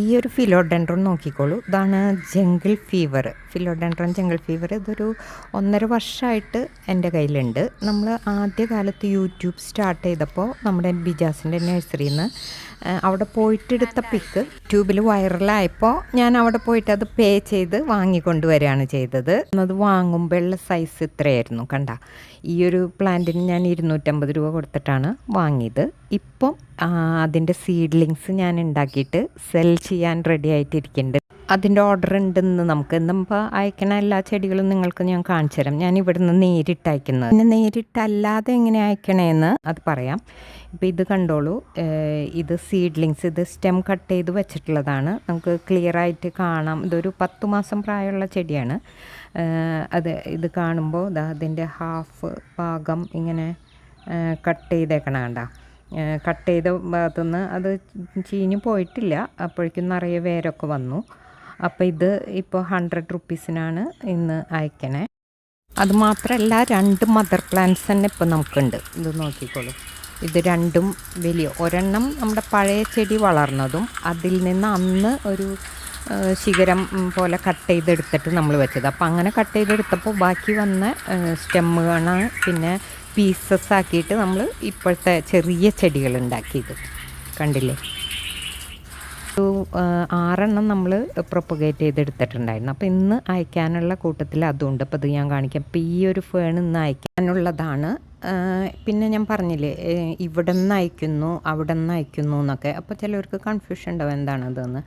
ഈ ഒരു ഫിലോഡെൻഡ്രോൺ നോക്കിക്കോളൂ. ഇതാണ് jungle fever philodendron jungle fever ഇതൊരു ഒന്നര വർഷമായിട്ട് എന്റെ കയ്യിലുണ്ട്. നമ്മൾ ആദ്യകാലത്ത് യൂട്യൂബ് സ്റ്റാർട്ട് ചെയ്തപ്പോൾ നമ്മുടെ ബിജാസിന്റെ നഴ്സറിയിൽ നിന്ന് അവിടെ പോയിട്ടെടുത്ത പിക്ക് ട്യൂബിൽ വൈറലായപ്പോൾ ഞാൻ അവിടെ പോയിട്ട് അത് പേ ചെയ്ത് വാങ്ങിക്കൊണ്ടുവരികയാണ് ചെയ്തത്. അത് വാങ്ങുമ്പോഴുള്ള സൈസ് ഇത്രയായിരുന്നു കണ്ട. ഈ ഒരു പ്ലാന്റിന് ഞാൻ ഇരുന്നൂറ്റമ്പത് രൂപ കൊടുത്തിട്ടാണ് വാങ്ങിയത്. ഇപ്പം അതിന്റെ സീഡ്ലിങ്സ് ഞാൻ ഉണ്ടാക്കിയിട്ട് സെൽ ചെയ്യാൻ റെഡി ആയിട്ടിരിക്കുന്നുണ്ട്. അതിന്റെ ഓർഡർ ഉണ്ടെന്ന് നമുക്ക് നമ്മൾ അയക്കണ എല്ലാ ചെടികളും നിങ്ങൾക്ക് ഞാൻ കാണിച്ചു തരാം. ഞാൻ ഇവിടുന്ന് നേരിട്ട് അയക്കുന്നത് പിന്നെ നേരിട്ടല്ലാതെ എങ്ങനെ അയക്കണേന്ന് അത് പറയാം. ഇപ്പോൾ ഇത് കണ്ടോളൂ. ഇത് സീഡ്ലിങ്സ് ഇത് സ്റ്റെം കട്ട് ചെയ്ത് വെച്ചിട്ടുള്ളതാണ്. നമുക്ക് ക്ലിയർ ആയിട്ട് കാണാം. ഇതൊരു പത്ത് മാസം പ്രായമുള്ള ചെടിയാണ്. അത് ഇത് കാണുമ്പോൾ അതിന്റെ ഹാഫ് ഭാഗം ഇങ്ങനെ കട്ട് ചെയ്തേക്കണ കണ്ട. കട്ട് ചെയ്ത ഭാഗത്തുനിന്ന് അത് ചീഞ്ഞ് പോയിട്ടില്ല. അപ്പോഴേക്കും നിറയെ വേരൊക്കെ വന്നു. അപ്പോൾ ഇത് ഇപ്പോൾ ഹൺഡ്രഡ് റുപ്പീസിനാണ് ഇന്ന് അയക്കണേ. അത് മാത്രമല്ല രണ്ട് മദർ പ്ലാന്റ്സ് തന്നെ ഇപ്പോൾ നമുക്കുണ്ട്. ഇത് നോക്കിക്കോളൂ. ഇത് രണ്ടും വലിയ ഒരെണ്ണം നമ്മുടെ പഴയ ചെടി വളർന്നതും അതിൽ നിന്ന് അന്ന് ഒരു ശിഖരം പോലെ കട്ട് ചെയ്തെടുത്തിട്ട് നമ്മൾ വെച്ചത്. അപ്പോൾ അങ്ങനെ കട്ട് ചെയ്തെടുത്തപ്പോൾ ബാക്കി വന്ന സ്റ്റെമ്മുകളാണ് പിന്നെ പീസസ് ആക്കിയിട്ട് നമ്മൾ ഇപ്പോഴത്തെ ചെറിയ ചെടികൾ ഉണ്ടാക്കിയത് കണ്ടില്ലേ? ഒരു ആറെണ്ണം നമ്മൾ പ്രൊപ്പഗേറ്റ് ചെയ്തെടുത്തിട്ടുണ്ടായിരുന്നു. അപ്പോൾ ഇന്ന് അയക്കാനുള്ള കൂട്ടത്തിൽ അതുണ്ട്. അപ്പോൾ ഇത് ഞാൻ കാണിക്കാം. അപ്പോൾ ഈ ഒരു ഫേൺ ഇന്ന് അയക്കാനുള്ളതാണ് പിന്നെ ഞാൻ പറഞ്ഞില്ലേ ഇവിടെ നിന്ന് അയക്കുന്നു അവിടെ നിന്ന് അയക്കുന്നു എന്നൊക്കെ. അപ്പോൾ ചിലവർക്ക് കൺഫ്യൂഷൻ ഉണ്ടാവും എന്താണതെന്ന്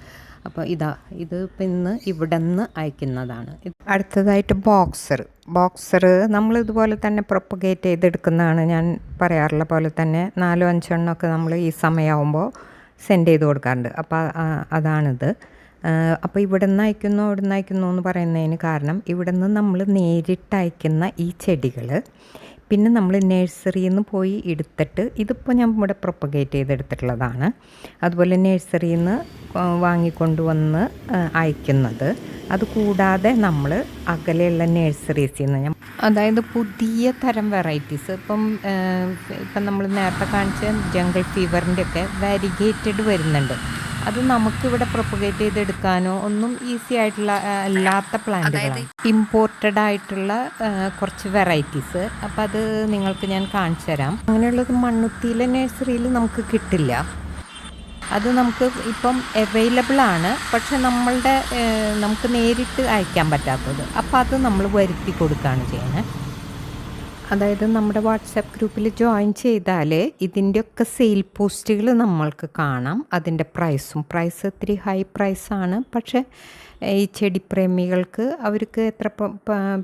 അപ്പോൾ ഇതാ ഇത് ഇന്ന് ഇവിടെ നിന്ന് അയക്കുന്നതാണ് അടുത്തതായിട്ട് ബോക്സർ. ബോക്സർ നമ്മൾ ഇതുപോലെ തന്നെ പ്രൊപ്പഗേറ്റ് ചെയ്തെടുക്കുന്നതാണ് ഞാൻ പറയാറുള്ള പോലെ തന്നെ നാലോ അഞ്ചെണ്ണമൊക്കെ നമ്മൾ ഈ സമയമാകുമ്പോൾ സെൻഡ് ചെയ്ത് കൊടുക്കാറുണ്ട്. അപ്പോൾ അതാണിത്. അപ്പോൾ ഇവിടെ നിന്ന് അയക്കുന്നു അവിടെ നിന്ന് അയക്കുന്നു എന്ന് പറയുന്നതിന് കാരണം ഇവിടെ നിന്ന് നമ്മൾ നേരിട്ട് അയക്കുന്ന ഈ ചെടികൾ പിന്നെ നമ്മൾ നഴ്സറിയിൽ നിന്ന് പോയി എടുത്തിട്ട് ഇതിപ്പോൾ ഞാൻ ഇവിടെ പ്രൊപ്പഗേറ്റ് ചെയ്തെടുത്തിട്ടുള്ളതാണ്. അതുപോലെ നഴ്സറിയിൽ നിന്ന് വാങ്ങിക്കൊണ്ടുവന്ന് അയക്കുന്നത്. അതുകൂടാതെ നമ്മൾ അകലെയുള്ള നഴ്സറീസിൽ നിന്ന് ഞാൻ അതായത് പുതിയ തരം വെറൈറ്റീസ്. ഇപ്പം ഇപ്പം നമ്മൾ നേരത്തെ കാണിച്ച ജംഗിൾ ഫീവറിന്റെയൊക്കെ വാരിഗേറ്റഡ് വരുന്നുണ്ട്. അത് നമുക്കിവിടെ പ്രൊപ്പഗേറ്റ് ചെയ്തെടുക്കാനോ ഒന്നും ഈസി ആയിട്ടുള്ള അല്ലാത്ത പ്ലാന്റുകളാണ് ഇമ്പോർട്ടഡ് ആയിട്ടുള്ള കുറച്ച് വെറൈറ്റീസ് അപ്പം അത് നിങ്ങൾക്ക് ഞാൻ കാണിച്ചു തരാം. അങ്ങനെയുള്ളത് മണ്ണുത്തിയിലെ നഴ്സറിയിൽ നമുക്ക് കിട്ടില്ല. അത് നമുക്ക് ഇപ്പം അവൈലബിൾ ആണ്. പക്ഷെ നമ്മളുടെ നമുക്ക് നേരിട്ട് അയക്കാൻ പറ്റാത്തത്. അപ്പോൾ അത് നമ്മൾ വരുത്തി കൊടുക്കുകയാണ് ചെയ്യുന്നത്. അതായത് നമ്മുടെ വാട്സാപ്പ് ഗ്രൂപ്പിൽ ജോയിൻ ചെയ്താൽ ഇതിന്റെയൊക്കെ സെയിൽ പോസ്റ്റുകൾ നമ്മൾക്ക് കാണാം. അതിന്റെ പ്രൈസും പ്രൈസ് ഒത്തിരി ഹൈ പ്രൈസാണ്. പക്ഷേ ഈ ചെടി പ്രേമികൾക്ക് അവർക്ക് എത്ര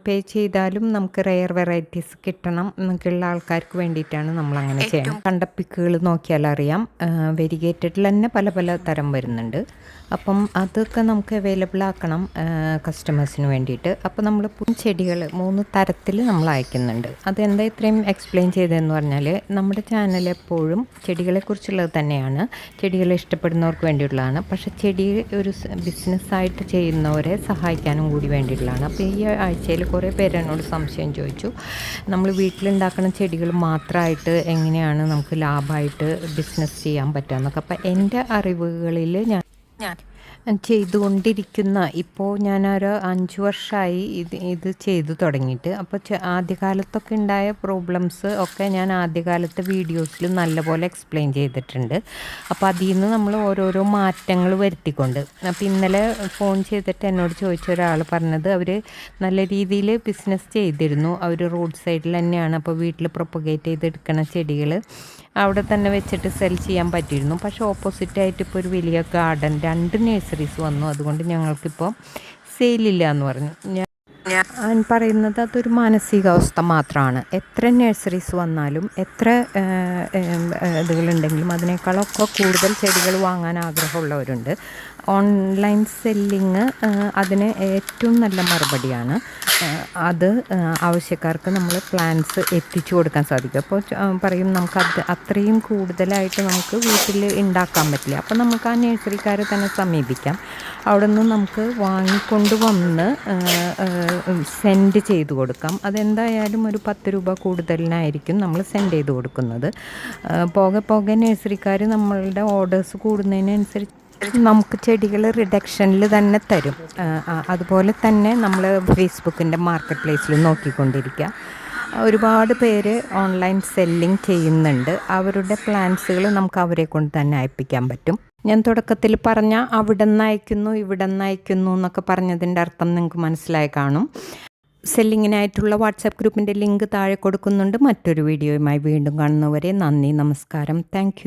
പേ ചെയ്താലും നമുക്ക് റെയർ വെറൈറ്റീസ് കിട്ടണം എന്നൊക്കെയുള്ള ആൾക്കാർക്ക് വേണ്ടിയിട്ടാണ് നമ്മൾ അങ്ങനെ ചെയ്യുന്നത് കണ്ടപ്പിക്കുകൾ നോക്കിയാൽ അറിയാം വെരിഗേറ്റഡിൽ തന്നെ പല പല തരം വരുന്നുണ്ട്. അപ്പം അതൊക്കെ നമുക്ക് അവൈലബിൾ ആക്കണം കസ്റ്റമേഴ്സിന് വേണ്ടിയിട്ട്. അപ്പോൾ നമ്മൾ ചെടികൾ മൂന്ന് തരത്തിൽ നമ്മൾ അയക്കുന്നുണ്ട്. അതെന്താ ഇത്രയും എക്സ്പ്ലെയിൻ ചെയ്തതെന്ന് പറഞ്ഞാൽ നമ്മുടെ ചാനൽ എപ്പോഴും ചെടികളെക്കുറിച്ചുള്ളത് തന്നെയാണ്. ചെടികളെ ഇഷ്ടപ്പെടുന്നവർക്ക് വേണ്ടിയിട്ടുള്ളതാണ്. പക്ഷെ ചെടി ഒരു ബിസിനസ്സായിട്ട് ചെയ്യുന്നവരെ സഹായിക്കാനും കൂടി വേണ്ടിയിട്ടുള്ളതാണ്. അപ്പോൾ ഈ ആഴ്ചയിൽ കുറേ പേര് എന്നോട് സംശയം ചോദിച്ചു. നമ്മൾ വീട്ടിലുണ്ടാക്കുന്ന ചെടികൾ മാത്രമായിട്ട് എങ്ങനെയാണ് നമുക്ക് ലാഭമായിട്ട് ബിസിനസ് ചെയ്യാൻ പറ്റുക എന്നൊക്കെ അപ്പോൾ എന്റെ അറിവുകളിൽ ഞാൻ ഞാൻ. ചെയ്തുകൊണ്ടിരിക്കുന്ന ഇപ്പോൾ ഞാനൊരു അഞ്ച് വർഷമായി ഇത് ഇത് ചെയ്തു തുടങ്ങിയിട്ട്. അപ്പോൾ ആദ്യകാലത്തൊക്കെ ഉണ്ടായ പ്രോബ്ലംസ് ഒക്കെ ഞാൻ ആദ്യകാലത്തെ വീഡിയോസിൽ നല്ലപോലെ എക്സ്പ്ലെയിൻ ചെയ്തിട്ടുണ്ട്. അപ്പോൾ അതിൽ നിന്ന് നമ്മൾ ഓരോരോ മാറ്റങ്ങൾ വരുത്തിക്കൊണ്ട്. അപ്പോൾ ഇന്നലെ ഫോൺ ചെയ്തിട്ട് എന്നോട് ചോദിച്ച ഒരാൾ പറഞ്ഞത് അവർ നല്ല രീതിയിൽ ബിസിനസ് ചെയ്തിരുന്നു. അവർ റോഡ് സൈഡിൽ തന്നെയാണ്. അപ്പോൾ വീട്ടിൽ പ്രൊപ്പഗേറ്റ് ചെയ്തെടുക്കുന്ന ചെടികൾ അവിടെ തന്നെ വെച്ചിട്ട് സെൽ ചെയ്യാൻ പറ്റിയിരുന്നു. പക്ഷേ ഓപ്പോസിറ്റായിട്ട് ഇപ്പോൾ ഒരു വലിയ ഗാർഡൻ രണ്ട് നഴ്സറീസ് വന്നു. അതുകൊണ്ട് ഞങ്ങൾക്കിപ്പോൾ സെയിലില്ല എന്ന് പറഞ്ഞു. ഞാൻ പറയുന്നത് അതൊരു മാനസികാവസ്ഥ മാത്രമാണ്. എത്ര നഴ്സറീസ് വന്നാലും എത്ര ഇതുകളുണ്ടെങ്കിലും അതിനേക്കാളൊക്കെ കൂടുതൽ ചെടികൾ വാങ്ങാൻ ആഗ്രഹമുള്ളവരുണ്ട്. ഓൺലൈൻ സെല്ലിങ് അതിന് ഏറ്റവും നല്ല മറുപടിയാണ്. അത് ആവശ്യക്കാർക്ക് നമ്മൾ പ്ലാൻസ് എത്തിച്ചു കൊടുക്കാൻ സാധിക്കും. അപ്പോൾ പറയും നമുക്ക് അത് അത്രയും കൂടുതലായിട്ട് നമുക്ക് വീട്ടിൽ ഉണ്ടാക്കാൻ പറ്റില്ല. അപ്പോൾ നമുക്ക് ആ നഴ്സറിക്കാരെ തന്നെ സമീപിക്കാം. അവിടെ നിന്ന് നമുക്ക് വാങ്ങിക്കൊണ്ട് വന്ന് സെൻഡ് ചെയ്ത് കൊടുക്കാം. അതെന്തായാലും ഒരു പത്ത് രൂപ കൂടുതലിനായിരിക്കും നമ്മൾ സെൻഡ് ചെയ്ത് കൊടുക്കുന്നത്. പോകെ പോകെ നഴ്സറിക്കാർ നമ്മളുടെ ഓർഡേഴ്സ് കൂടുന്നതിനനുസരിച്ച് നമുക്ക് ചെടികൾ റിഡക്ഷനിൽ തന്നെ തരും. അതുപോലെ തന്നെ നമ്മൾ ഫേസ്ബുക്കിന്റെ മാർക്കറ്റ് പ്ലേസിൽ നോക്കിക്കൊണ്ടിരിക്കുക ഒരുപാട് പേര് ഓൺലൈൻ സെല്ലിംഗ് ചെയ്യുന്നുണ്ട്. അവരുടെ പ്ലാൻസുകൾ നമുക്ക് അവരെ കൊണ്ട് തന്നെ അയപ്പിക്കാൻ പറ്റും. ഞാൻ തുടക്കത്തിൽ പറഞ്ഞ അവിടെ നിന്ന് അയക്കുന്നു ഇവിടെ നിന്ന് അയക്കുന്നു എന്നൊക്കെ പറഞ്ഞതിന്റെ അർത്ഥം നിങ്ങൾക്ക് മനസ്സിലായി കാണും. സെല്ലിങ്ങിനായിട്ടുള്ള വാട്സാപ്പ് ഗ്രൂപ്പിന്റെ ലിങ്ക് താഴെ കൊടുക്കുന്നുണ്ട്. മറ്റൊരു വീഡിയോയുമായി വീണ്ടും കാണുന്നവരെ നന്ദി നമസ്കാരം. താങ്ക്